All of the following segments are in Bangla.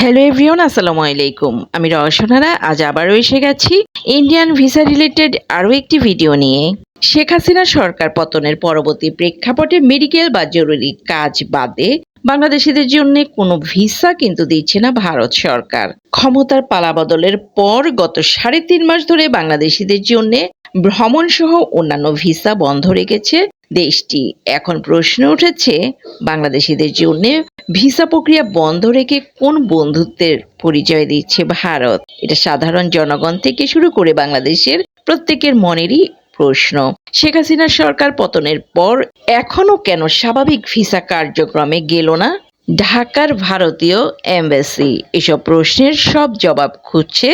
হ্যালো এভরিওন আসসালামু আলাইকুম। আমি রওশনারা, আজ আবারও এসে গেছি ইন্ডিয়ান ভিসা রিলেটেড আরও একটি ভিডিও নিয়ে। শেখ হাসিনা সরকার পতনের পরবর্তী প্রেক্ষাপটে মেডিকেল বা জরুরি কাজ বাদে বাংলাদেশিদের জন্য কোনো ভিসা কিন্তু দিচ্ছে না ভারত সরকার। ক্ষমতার পালাবদলের পর গত সাড়ে তিন মাস ধরে বাংলাদেশিদের জন্য ভ্রমণ সহ অন্যান্য ভিসা বন্ধ রেখেছে দেশটি। এখন প্রশ্ন উঠেছে, বাংলাদেশিদের জন্য ভিসা প্রক্রিয়া বন্ধ রেখে কোন বন্ধুত্বের পরিচয় দিচ্ছে ভারত? এটা সাধারণ জনগণ থেকে শুরু করে বাংলাদেশের প্রত্যেকের মনেরই প্রশ্ন। শেখ হাসিনার সরকার পতনের পর এখনও কেন স্বাভাবিক ভিসা কার্যক্রমে গেল না? ঢাকার ভারতীয় এমবাসি। এসব প্রশ্নের সব জবাব খুঁজছে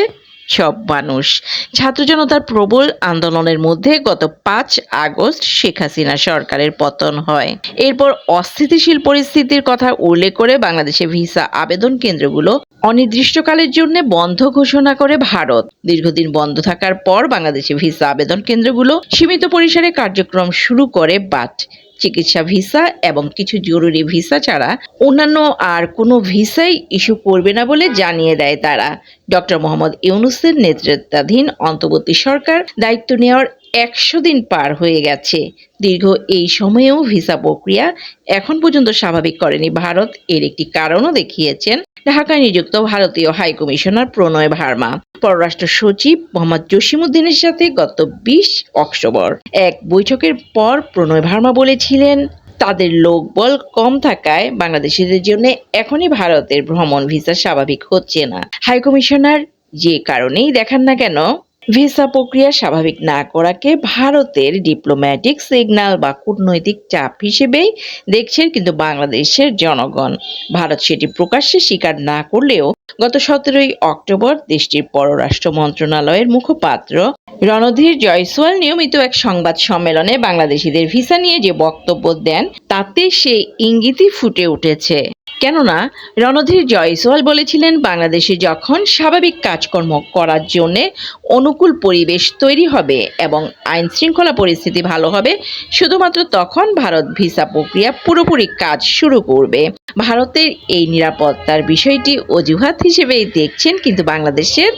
সব মানুষ। ছাত্র জনতার প্রবল আন্দোলনের মধ্যে গত পাঁচ আগস্ট শেখ হাসিনা সরকারের পতন হয়। এরপর অস্থিতিশীল পরিস্থিতির কথা উল্লেখ করে বাংলাদেশে ভিসা আবেদন কেন্দ্রগুলো অনির্দিষ্টকালের জন্য বন্ধ ঘোষণা করে ভারত। দীর্ঘদিন বন্ধ থাকার পর বাংলাদেশে ভিসা আবেদন কেন্দ্রগুলো সীমিত পরিসরে কার্যক্রম শুরু করে বাট চিকিৎসা ভিসা এবং কিছু জরুরি ভিসা ছাড়া অন্যান্য আর কোনো ভিসাই ইস্যু করবে না বলে জানিয়ে দেয় তারা। ডক্টর মোহাম্মদ ইউনুসের নেতৃত্বাধীন অন্তর্বর্তী সরকার দায়িত্ব নেওয়ার একশো দিন পার হয়ে গেছে। দীর্ঘ এই সময়েও ভিসা প্রক্রিয়া এখন পর্যন্ত স্বাভাবিক করেনি। ভারত এর একটি কারণও দেখিয়েছেন ঢাকায় নিযুক্ত ভারতীয় হাই কমিশনার প্রণয় ভার্মা, পররাষ্ট্র সচিব মোহাম্মদ জসিমুদ্দিনের সাথে গত বিশ অক্টোবর। এক বৈঠকের পর প্রণয় ভার্মা বলেছিলেন, তাদের লোকবল কম থাকায় বাংলাদেশিদের জন্য এখনই ভারতের ভ্রমণ ভিসা স্বাভাবিক হচ্ছে না। হাইকমিশনার যে কারণেই দেখান না কেন ভিসা প্রক্রিয়া স্বাভাবিক না করাকে ভারতের ডিপ্লোম্যাটিক সিগন্যাল বা কূটনৈতিক চাপ হিসেবেই দেখছেন কিন্তু বাংলাদেশের জনগণ। ভারত সেটি প্রকাশ্যে স্বীকার না করলেও গত সতেরোই অক্টোবর দেশটির পররাষ্ট্র মন্ত্রণালয়ের মুখপাত্র রণধীর জয়সওয়াল নিয়মিত এক সংবাদ সম্মেলনে বাংলাদেশিদের ভিসা নিয়ে যে বক্তব্য দেন, তাতে সে ইঙ্গিতই ফুটে উঠেছে। কেননা রণধীর জয়সওয়াল বলেছিলেন, বাংলাদেশে যখন স্বাভাবিক কাজকর্ম করার জন্য অনুকূল পরিবেশ তৈরি হবে এবং আইন শৃঙ্খলা পরিস্থিতি ভালো হবে, শুধুমাত্র তখন ভারত ভিসা প্রক্রিয়া পুরোপুরি কাজ শুরু করবে। ভারতের এই নিরাপত্তার বিষয়টি অজুহাত হিসেবেই দেখছেন কিন্তু বাংলাদেশের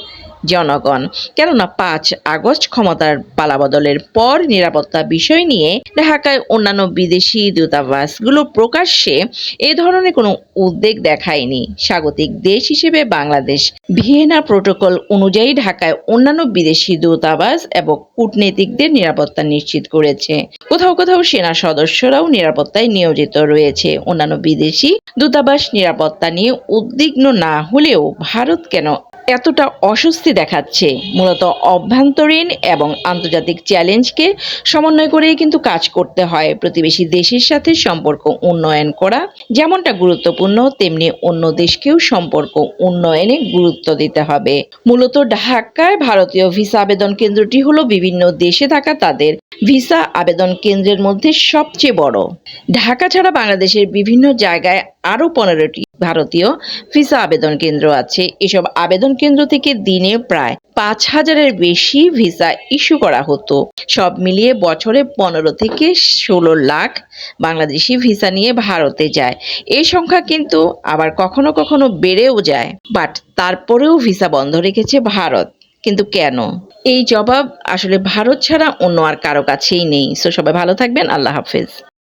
জনগণ। কেননা পাঁচ আগস্ট ক্ষমতার পালাবদলের পর নিরাপত্তা বিষয় নিয়ে ঢাকায় অন্যান্য বিদেশি দূতাবাসগুলো প্রকাশ্যে এ ধরনের কোনো উদ্বেগ দেখায়নি। স্বাগতিক দেশ হিসেবে বাংলাদেশ, ভিয়েনা প্রোটোকল অনুযায়ী ঢাকায় অন্যান্য বিদেশি দূতাবাস এবং কূটনীতিকদের নিরাপত্তা নিশ্চিত করেছে। কোথাও কোথাও সেনা সদস্যরাও নিরাপত্তায় নিয়োজিত রয়েছে। অন্যান্য বিদেশি দূতাবাস নিরাপত্তা নিয়ে উদ্বিগ্ন না হলেও ভারত কেন এতটা অস্বস্তি দেখাচ্ছে। মূলত অভ্যন্তরীণ এবং আন্তর্জাতিক চ্যালেঞ্জকে সমন্বয় করেই কিন্তু কাজ করতে হয়। প্রতিবেশী দেশের সাথে সম্পর্ক উন্নয়ন করা যেমনটা গুরুত্বপূর্ণ, তেমনি অন্য দেশকেও সম্পর্ক উন্নয়নে গুরুত্ব দিতে হবে। মূলত ঢাকায় ভারতীয় ভিসা আবেদন কেন্দ্রটি হলো বিভিন্ন দেশে থাকা তাদের ভিসা আবেদন কেন্দ্রের মধ্যে সবচেয়ে বড়। ঢাকা ছাড়া বাংলাদেশের বিভিন্ন জায়গায় আরও পনেরোটি ভারতীয় ভিসা আবেদন কেন্দ্র আছে। এসব আবেদন কেন্দ্র থেকে দিনে প্রায় পাঁচ হাজারের বেশি ভিসা ইস্যু করা হতো। সব মিলিয়ে বছরে পনেরো থেকে ষোলো লাখ বাংলাদেশি ভিসা নিয়ে ভারতে যায়। এই সংখ্যা কিন্তু আবার কখনো কখনো বেড়েও যায়। বাট তারপরেও ভিসা বন্ধ রেখেছে ভারত। কিন্তু কেন? এই জবাব আসলে ভারত ছাড়া অন্য আর কারও কাছেই নেই। সো সবাই ভালো থাকবেন। আল্লাহ হাফেজ।